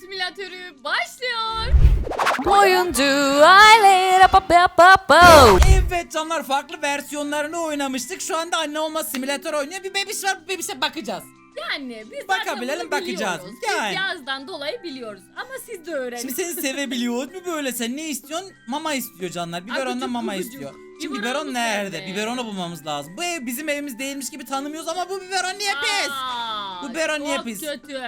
simülatörü başlıyor. Oyuncu aile. Evet canlar farklı versiyonlarını oynamıştık. Şu anda anne olma simülatör oynuyor. Bir bebiş var bu bebişe bakacağız. Yani biz Bakabilelim, zaten bunu bakacağız. biliyoruz. Yani. Biz yazdan dolayı biliyoruz. Ama siz de öğrenin. Şimdi seni sevebiliyor mu böyle? Sen ne istiyorsun? Mama istiyor canlar. Biberondan Abicim, mama kukucuk. istiyor. Şimdi biberon nerede? nerede? Biberonu bulmamız lazım. Bu ev bizim evimiz değilmiş gibi tanımıyoruz ama bu biberon niye pis? Aa, Bu biberon niye çok pis? kötü.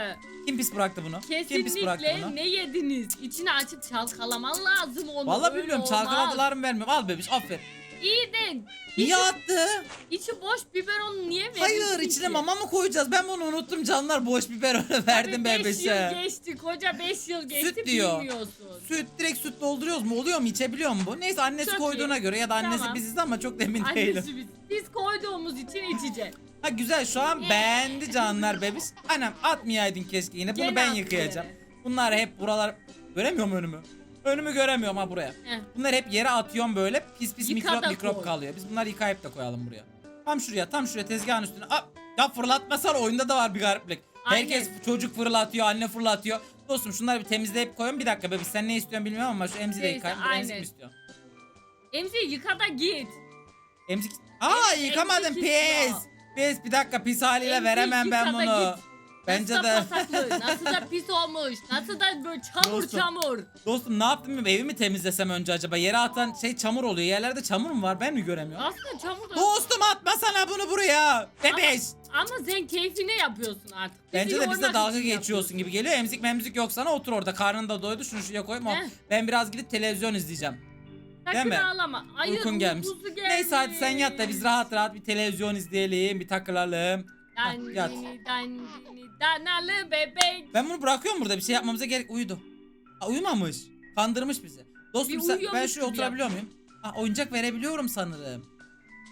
Kim pis bıraktı bunu? Kim pis bıraktı Kesinlikle bunu? ne yediniz? İçini açıp çalkalaman lazım onu. Vallahi öyle bilmiyorum olmaz. çalkaladılar mı vermiyorum. Al bebiş aferin. İyi de Niye attı? içi boş biberonu niye verdin Hayır içine mama mı koyacağız? Ben bunu unuttum canlar. Boş biberonu verdim bebişe. yıl geçti koca 5 yıl geçti Süt diyor. bilmiyorsun. Süt direkt süt dolduruyoruz mu? Oluyor mu? İçebiliyor mu bu? Neyse annesi Çok koyduğuna iyi. göre ya da annesi Tamam. biziz ama çok da emin değilim. Annesi biz, biz koyduğumuz için içeceğiz. Ha güzel şu an beğendi canlar bebiş. Annem atmayaydın keşke yine. Bunu Gene ben attı yıkayacağım. Bunlar hep buralar... Göremiyorum önümü. Önümü göremiyorum ha buraya. Heh. Bunlar hep yere atıyorum böyle. Pis pis Yıka mikrop da mikrop koy. kalıyor. Biz bunları yıkayıp da koyalım buraya. Tam şuraya tam şuraya tezgahın üstüne. Aa, ya fırlatmasana oyunda da var bir gariplik. Herkes Aynen. çocuk fırlatıyor, anne fırlatıyor. Dostum şunları bir temizleyip koyun. Bir dakika bebiş sen ne istiyorsun bilmiyorum ama şu emzi de Neyse, aynen. mi istiyorsun? Emzi yıka da git. Emzik... Aa emzik pis. istiyor. Pis bir dakika pis haliyle Emzik veremem ben bunu. git. Bence nasıl de. pasaklı, nasıl da pis olmuş, nasıl da böyle çamur Dostum. çamur. Dostum ne yaptım bilmiyorum. Evi mi temizlesem önce acaba? Yere atan şey çamur oluyor. Yerlerde çamur mu var? Ben mi göremiyorum? Aslında çamur da... Dostum atma sana bunu buraya. Bebeş. Ama sen keyfine yapıyorsun artık. Bizi Bence de yormak dalga için geçiyorsun gibi geliyor. Emzik memzik yok sana otur orada. Karnın da doydu. Şunu şuraya koyma. Heh. Ben biraz gidip televizyon izleyeceğim. Sakın Değil mi? ağlama. Hayır, Uykun gelmiş. uykusu gelmiş. Neyse hadi sen yat da biz rahat rahat bir televizyon izleyelim. Bir takılalım. Hah, yat. Dandini dandini danalı bebek. Ben bunu bırakıyorum burada. Bir şey yapmamıza gerek uyudu. Aa, uyumamış. Kandırmış bizi. Dostum Bir sen, ben uyuyormuş şuraya gibi oturabiliyor muyum? Ha, oyuncak verebiliyorum sanırım.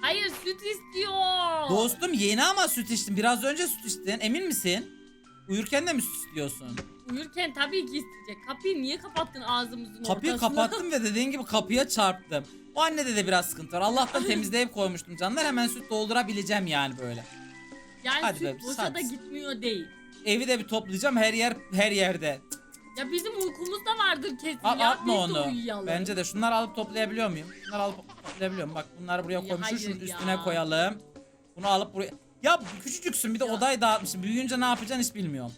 Hayır süt istiyor. Dostum yeni ama süt içtin. Biraz önce süt içtin. Emin misin? Uyurken de mi süt istiyorsun? Uyurken tabii ki isteyecek. Kapıyı niye kapattın ağzımızın Kapıyı ortasına? kapattım ve dediğin gibi kapıya çarptım. O annede de biraz sıkıntı var. Allah'tan temizleyip koymuştum canlar. Hemen süt doldurabileceğim yani böyle. Yani Hadi süt bebiş, boşa da gitmiyor değil. Evi de bir toplayacağım. Her yer her yerde. Ya bizim uykumuz da vardır kesin Al, ya. atma Biz de onu. uyuyalım. Bence de şunları alıp toplayabiliyor muyum? Şunları alıp toplayabiliyor muyum? Bak bunları buraya Ya koymuşum. Şunun hayır ya. üstüne koyalım. Bunu alıp buraya... Ya küçücüksün bir de odayı dağıtmışsın. Büyüyünce ne yapacaksın hiç bilmiyorum.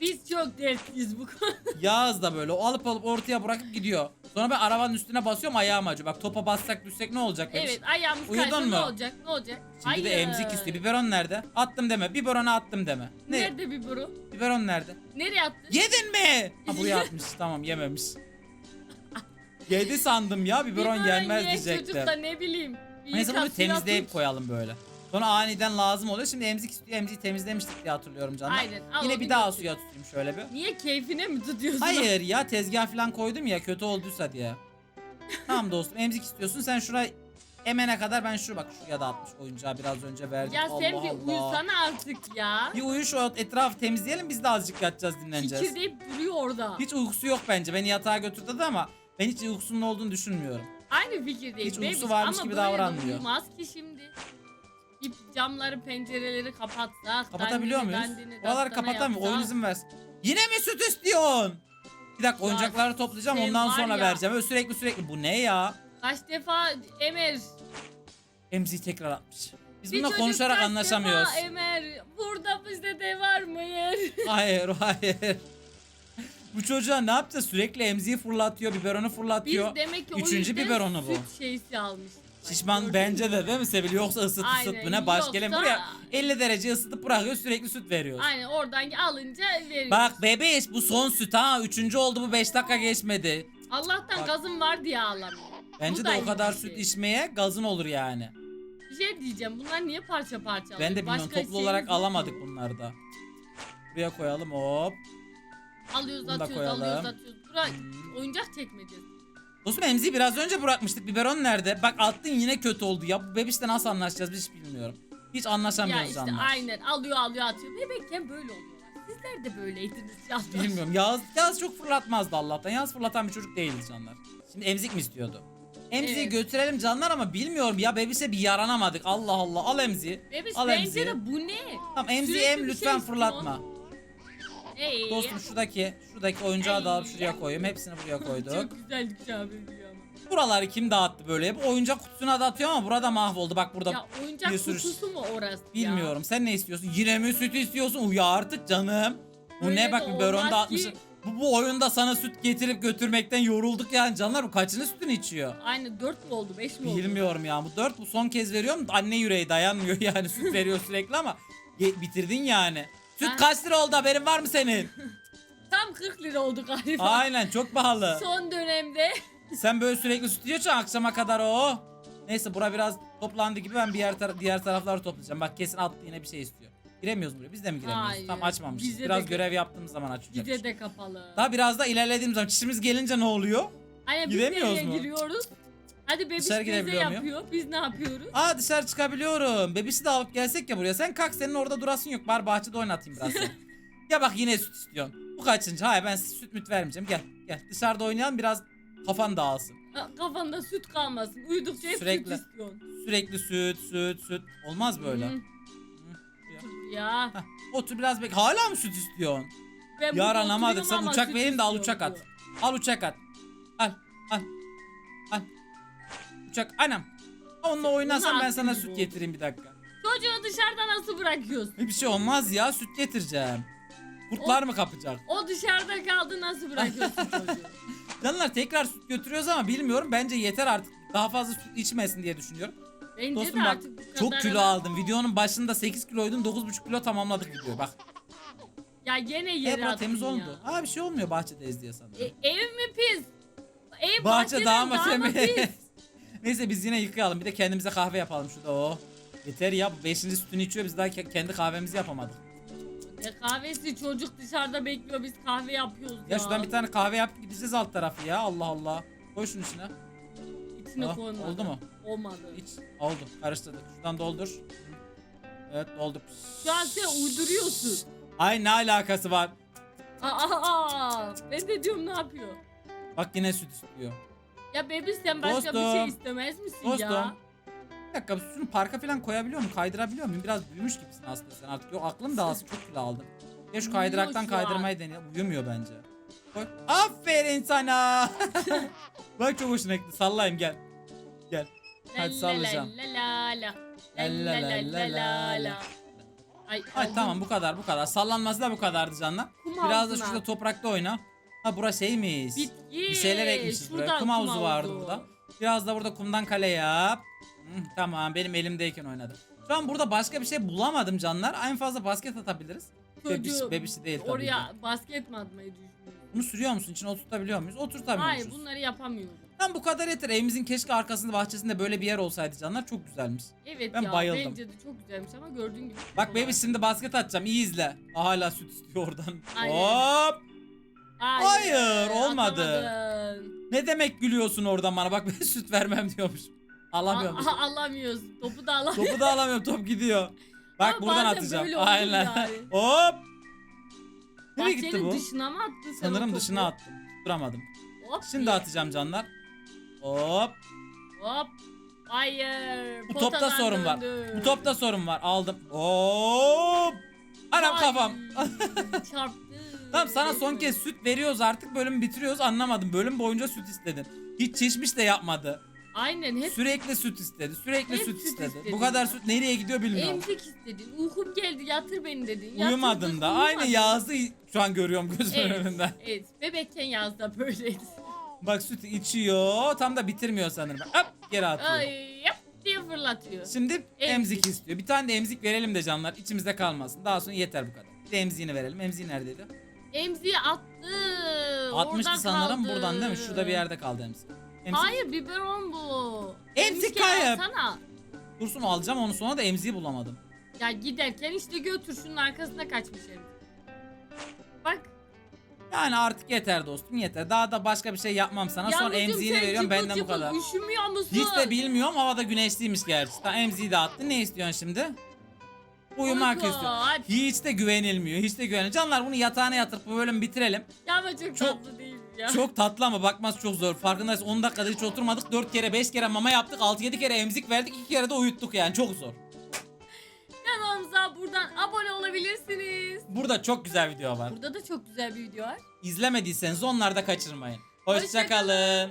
Biz çok dertliyiz bu konuda. Yağız da böyle o alıp alıp ortaya bırakıp gidiyor. Sonra ben arabanın üstüne basıyorum ayağım acıyor. Bak topa bassak düşsek ne olacak? bebiş? evet ayağımız Uyudun kaysa ne mu? olacak? Ne olacak? Şimdi de emzik istiyor. Biberon nerede? Attım deme. Biberona attım deme. Ne? Nerede bir boru? Biberon nerede? Nereye attın? Yedin mi? Ha buraya atmış. tamam yememiş. Yedi sandım ya. Biberon gelmez yiyen diyecektim. Çocuk da ne bileyim. Neyse bunu temizleyip koyalım böyle. Sonra aniden lazım oluyor. Şimdi emzik istiyor. Emziği temizlemiştik diye hatırlıyorum canlar. Aynen, al Yine onu bir daha götür. suya tutayım şöyle bir. Niye keyfine mi tutuyorsun? Hayır ya tezgah falan koydum ya kötü olduysa diye. tamam dostum emzik istiyorsun sen şuraya emene kadar ben şu bak şuraya da atmış oyuncağı biraz önce verdim. Ya sen Allah bir Allah. uyusana artık ya. Bir uyu şu etrafı temizleyelim biz de azıcık yatacağız dinleneceğiz. Kikirdeyip duruyor orada. Hiç uykusu yok bence beni yatağa götür dedi ama ben hiç uykusunun olduğunu düşünmüyorum. Aynı fikirdeyim. Hiç uykusu varmış Ama gibi böyle de davranmıyor. Uyumaz ki şimdi. Bir camları pencereleri kapatsak. Kapatabiliyor muyuz? Oraları kapatamıyor oyun izin versin. Yine mi süt istiyorsun? Bir dakika oyuncakları toplayacağım sen ondan var sonra ya. vereceğim. Öyle sürekli sürekli bu ne ya? Kaç defa emer. Emziği tekrar atmış. Biz bununla çocuk konuşarak kaç anlaşamıyoruz. defa emer. Burada bizde de var mı yer? Hayır hayır. Bu çocuğa ne yapacağız? Sürekli emziği fırlatıyor, biberonu Biz fırlatıyor. demek ki o Üçüncü yüzden biberonu bu. süt şeysi almış. Şişman bence de değil mi Sevil? Yoksa ısıt ısıt Aynen, bu ne baş gelin yoksa- buraya 50 derece ısıtıp bırakıyor sürekli süt veriyor. Aynen oradan alınca veriyor. Bak bebeğiş bu son süt ha. Üçüncü oldu bu 5 dakika geçmedi. Allah'tan Bak. gazım var diye ağlamıyor. Bence Bu de o iyi kadar bir süt şey. içmeye gazın olur yani. Bir şey diyeceğim. Bunlar niye parça parça Ben de bilmiyorum Başka toplu şeyimiz olarak yok alamadık bunları da. Buraya koyalım hop. Alıyoruz Bunu da atıyoruz koyalım. alıyoruz atıyoruz. Bura Hmm. oyuncak çekmeyeceğiz. Dostum emziği biraz önce bırakmıştık. Biberon nerede? Bak attın yine kötü oldu ya. Bu bebişle nasıl anlaşacağız biz hiç bilmiyorum. Hiç Ya anlaşamıyoruz işte canlar. aynen alıyor alıyor atıyor. Bebekken böyle oluyorlar. Sizler de böyleydiniz canlar. Bilmiyorum. Yağız, Yağız çok fırlatmazdı Allah'tan. Yağız fırlatan bir çocuk değildi canlar. Şimdi emzik mi istiyordu? Emziği Evet. götürelim canlar ama bilmiyorum ya bebişe bir yaranamadık. Allah Allah al emziği. Bebiş al bence emziği. de bu ne? Tamam emziği Sürekli em bir lütfen şey fırlatma. Ey. Dostum şuradaki şuradaki oyuncağı da alıp şuraya koyayım. Hepsini buraya koyduk. Çok güzellik abi. Buraları kim dağıttı böyle? Hep oyuncak kutusuna dağıtıyor ama burada mahvoldu. Bak burada Ya oyuncak bir sürü- kutusu mu orası ya? bilmiyorum. Sen ne istiyorsun? Yine mi süt istiyorsun? Uya artık canım. Bu Öyle ne bak bir böron olmaz dağıtmışsın. ki. Bu, bu oyunda sana süt getirip götürmekten yorulduk yani canlar. Bu kaçını sütünü içiyor? Aynı 4 mü oldu 5 mi oldu? Bilmiyorum ya. Bu dört bu son kez veriyorum. Anne yüreği dayanmıyor yani. Süt veriyor sürekli ama ye- bitirdin yani. Süt kaç lira oldu haberin var mı senin? Tam 40 lira oldu galiba. Aynen çok pahalı. Son dönemde. Sen böyle sürekli süt yiyorsan akşama kadar o. Neyse bura biraz toplandı gibi ben bir yer tara- diğer tarafları toplayacağım. Bak kesin attı yine bir şey istiyor. Giremiyoruz buraya. Biz de mi giremiyoruz? Hayır. Tam açmamışız. Bize biraz de- görev yaptığımız zaman açacağız. Bize de kapalı. Daha biraz da ilerlediğimiz zaman çişimiz gelince ne oluyor? Hani biz Giremiyoruz nereye mu? giriyoruz? Hadi bebiş Dışarı teyze muyum? yapıyor. Biz ne yapıyoruz? Aa dışarı çıkabiliyorum. Bebişi de alıp gelsek ya buraya. Sen kalk senin orada durasın yok. Bari bahçede oynatayım biraz seni. ya bak yine süt istiyorsun. Bu kaçıncı? Hayır ben size süt müt vermeyeceğim. Gel gel dışarıda oynayalım biraz kafan dağılsın. Ha, Kafanda süt kalmasın. Uyudukça hep Sürekli. süt istiyorsun. Sürekli süt süt süt. Olmaz böyle. Hı. Ya. Heh, otur biraz bek. Hala mı süt istiyorsun? Ben burada Yaranamadık. oturuyorum Sen ama uçak süt vereyim de al istiyorum uçak at. diyor. Al uçak at. Al al. Al. Uçak anam. Onunla oynarsan ben sana süt getireyim bir dakika. Çocuğu dışarıda nasıl bırakıyorsun? Bir şey olmaz ya süt getireceğim. Kurtlar mı kapacak? O dışarıda kaldı nasıl bırakıyorsun çocuğu? Canlar tekrar süt götürüyoruz ama bilmiyorum. Bence yeter artık. Daha fazla süt içmesin diye düşünüyorum. Bence Dostum de bak artık bu kadar çok kilo ama- aldım. Videonun başında 8 kiloydum. 9,5 kilo tamamladık videoyu. Bak. Ya gene E yere bura attın temiz ya. oldu. Ha bir şey olmuyor bahçedeyiz diye sanırım. E, ev mi pis? Ev Bahçe bahçeden daha mı daha mı temiz? pis? Neyse biz yine yıkayalım. Bir de kendimize kahve yapalım şurada o. Yeter ya 5. sütünü içiyor biz daha ke- kendi kahvemizi yapamadık. Ne kahvesi çocuk dışarıda bekliyor biz kahve yapıyoruz ya. Ya şuradan bir tane kahve yapıp gideceğiz alt tarafı ya Allah Allah. Koy şunun içine. İçine Ah, koymadı. oldu mu? Olmadı. İç. Oldu. Karıştırdık. Şuradan doldur. Evet doldu. Şu an sen uyduruyorsun. Ay ne alakası var? Aa, aa, aa. ben de diyorum ne yapıyor? Bak yine süt istiyor. Ya bebi sen başka bir Dostum. şey istemez misin Dostum. ya? Bir dakika şunu parka falan koyabiliyor muyum? Kaydırabiliyor muyum? Biraz büyümüş gibisin aslında sen artık. Yok aklım dağılsın çok kilo aldım. Ya şu kaydıraktan şu an. kaydırmayı deneyelim. Uyumuyor bence. Koy. Aferin sana. Bak çok hoşuna gitti. Sallayayım gel. Gel. Hadi La sallayacağım. La la la la. La la la la la la. Ay, Ay aldım. tamam bu kadar bu kadar. Sallanması da bu kadardı canlar. Kum Biraz da havuzuna. şurada toprakta oyna. Ha burası şeymiş. Bitki. Bir şeyler ekmişiz buraya. Şuradan Kum havuzu vardı burada. Biraz da burada kumdan kale yap. Hı, tamam benim elimdeyken oynadım. Şu an burada başka bir şey bulamadım canlar. En fazla basket atabiliriz. Çocuğu bebişi değil tabii ki. Oraya basket mi atmayı düşünüyorsun? Bunu sürüyor musun? İçine oturtabiliyor muyuz? Oturtamıyoruz. Hayır bunları yapamıyorum. Tam bu kadar yeter. Evimizin keşke arkasında bahçesinde böyle bir yer olsaydı canlar. Çok güzelmiş. Evet Ben ya bayıldım. bence de çok güzelmiş ama gördüğün gibi. Bak bebiş şimdi basket atacağım. İyi izle. Hala süt istiyor oradan. Aynen. Hop. Hayır, olmadı. atamadın. Ne demek gülüyorsun oradan bana? Bak ben süt vermem diyormuş. Alamıyorum. A- a- alamıyoruz. Topu da alamıyoruz. Topu da alamıyorum. Top gidiyor. Bak Ama buradan bazen atacağım. böyle Aynen. yani. Hop. Nereye gitti Bahçenin bu? dışına mı attın sen o Sanırım topu? dışına attım. Duramadım. Hop Şimdi diye. atacağım canlar. Hop. Hop. Hayır. Bu topta potadan sorun var. döndü. Bu topta sorun var. Aldım. Hop. Anam Ay, kafam. Çarptı. Tamam sana son kez süt veriyoruz artık bölümü bitiriyoruz anlamadım. Bölüm boyunca süt istedin. Hiç çişmiş de yapmadı. Aynen hep Sürekli süt istedi. Sürekli Hep süt süt istedi. istedi Bu kadar ya. süt nereye gidiyor bilmiyorum. emzik istedin. Uykum geldi yatır beni dedin. Yatırdık, Uyumadın da. Aynı uyumadın. Yazı şu an görüyorum gözümün Evet, önünde. evet. Bebekken yazda böyleydi. Bak süt içiyor. Tam da bitirmiyor sanırım. Hop geri atıyor. Ay yap diye fırlatıyor. Şimdi emzik. Emzik. istiyor. Bir tane de emzik verelim de canlar. içimizde kalmasın. Daha sonra yeter bu kadar. Bir de emziğini verelim. Emziği neredeydi? Emziği attı. Atmıştı Oradan sanırım kaldı. buradan değil mi? Şurada bir yerde kaldı emzik. Emzik. Hayır biberon bu. Emzik Emziği kayıp. Dursun alacağım onu sonra da emziği bulamadım. Ya giderken işte götür şunun arkasına kaçmış emzik. Bak. Yani artık yeter dostum yeter. Daha da başka bir şey yapmam sana. sonra yavrucuğum emziğini sen veriyorum cıbıl benden bu cıbıl kadar. Üşümüyor musun? Hiç de bilmiyorum havada güneşliymiş gerçi. Tamam emziği de attı. Ne istiyorsun şimdi? Uyumak Uyku, istiyor. hadi. Hiç de güvenilmiyor. Hiç de güvenilmiyor. Canlar bunu yatağına yatırıp bu bölümü bitirelim. Ya ama çok, Çok- tatlı değil mi ya. Çok tatlı ama bakması çok zor. Farkındayız 10 dakikada hiç oturmadık. 4 kere 5 kere mama yaptık. 6-7 kere emzik verdik. 2 kere de uyuttuk yani. Çok zor. Kanalımıza buradan abone olabilirsiniz. Burada çok güzel video var. Burada da çok güzel bir video var. İzlemediyseniz onları da kaçırmayın. Hoşça Hoşçakalın.